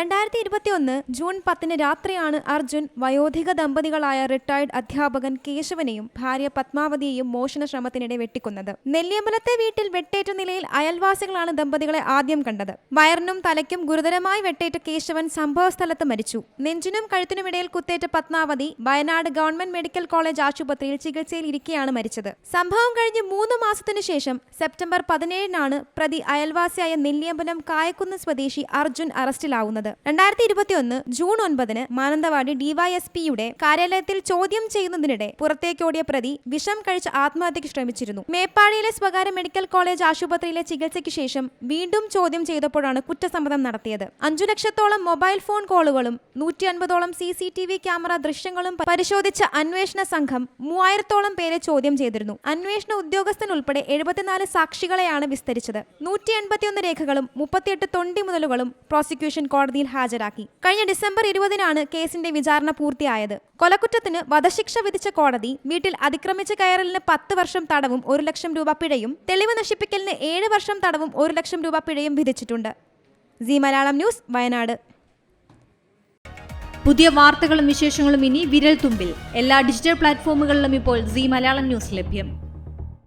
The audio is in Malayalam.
രണ്ടായിരത്തി ഇരുപത്തി ഒന്ന് ജൂൺ പത്തിന് രാത്രിയാണ് അർജുൻ വയോധിക ദമ്പതികളായ റിട്ടയർഡ് അധ്യാപകൻ കേശവനെയും ഭാര്യ പത്മാവതിയെയും മോഷണ ശ്രമത്തിനിടെ വെട്ടിക്കുന്നത്. നെല്ലിയമ്പലത്തെ വീട്ടിൽ വെട്ടേറ്റ നിലയിൽ അയൽവാസികളാണ് ദമ്പതികളെ ആദ്യം കണ്ടത്. വയറിനും തലയ്ക്കും ഗുരുതരമായി വെട്ടേറ്റ കേശവൻ സംഭവസ്ഥലത്ത് മരിച്ചു. നെഞ്ചിനും കഴുത്തിനുമിടയിൽ കുത്തേറ്റ Padmavathi Wayanad government medical college ആശുപത്രിയിൽ ചികിത്സയിൽ ഇരിക്കെയാണ് മരിച്ചത്. സംഭവം കഴിഞ്ഞ് മൂന്ന് മാസത്തിനു ശേഷം സെപ്റ്റംബർ പതിനേഴിനാണ് പ്രതി അയൽവാസിയായ നെല്ലിയമ്പലം കായക്കുന്ന് സ്വദേശി അർജുൻ അറസ്റ്റിലാവുന്നത്. രണ്ടായിരത്തി ഇരുപത്തിയൊന്ന് ജൂൺ ഒൻപതിന് മാനന്തവാടി ഡിവൈഎസ്പിയുടെ കാര്യാലയത്തിൽ ചോദ്യം ചെയ്യുന്നതിനിടെ പുറത്തേക്കോടിയ പ്രതി വിഷം കഴിച്ച് ആത്മഹത്യക്ക് ശ്രമിച്ചിരുന്നു. മേപ്പാടിയിലെ സ്വകാര്യ മെഡിക്കൽ കോളേജ് ആശുപത്രിയിലെ ചികിത്സയ്ക്ക് ശേഷം വീണ്ടും ചോദ്യം ചെയ്തപ്പോഴാണ് കുറ്റസമ്മതം നടത്തിയത്. അഞ്ചു ലക്ഷത്തോളം മൊബൈൽ ഫോൺ കോളുകളും നൂറ്റി അൻപതോളം C C T V camera ദൃശ്യങ്ങളും പരിശോധിച്ച അന്വേഷണ സംഘം മൂവായിരത്തോളം പേരെ ചോദ്യം ചെയ്തിരുന്നു. അന്വേഷണ ഉദ്യോഗസ്ഥൻ ഉൾപ്പെടെ എഴുപത്തിനാല് സാക്ഷികളെയാണ് വിസ്തരിച്ചത്. നൂറ്റി എൺപത്തിയൊന്ന് രേഖകളും മുപ്പത്തിയെട്ട് തൊണ്ടി മുതലുകളും പ്രോസിക്യൂഷൻ കോടതിയിൽ ഹാജരാക്കി. കഴിഞ്ഞ ഡിസംബർ ഇരുപതിനാണ് കേസിന്റെ വിചാരണ പൂർത്തിയായത്. കൊലക്കുറ്റത്തിന് വധശിക്ഷ വിധിച്ച കോടതി വീട്ടിൽ അതിക്രമിച്ച് കയറലിന് പത്ത് വർഷം തടവും ഒരു ലക്ഷം രൂപ പിഴയും തെളിവ് നശിപ്പിക്കലിന് ഏഴ് വർഷം തടവും ഒരു ലക്ഷം രൂപ പിഴയും വിധിച്ചിട്ടുണ്ട്. G Malayalam news Wayanad. പുതിയ വാർത്തകളും വിശേഷങ്ങളും ഇനി വിരൽ തുമ്പിൽ എല്ലാ ഡിജിറ്റൽ പ്ലാറ്റ്ഫോമുകളിലും ഇപ്പോൾ സി മലയാളം ന്യൂസ് ലഭ്യം.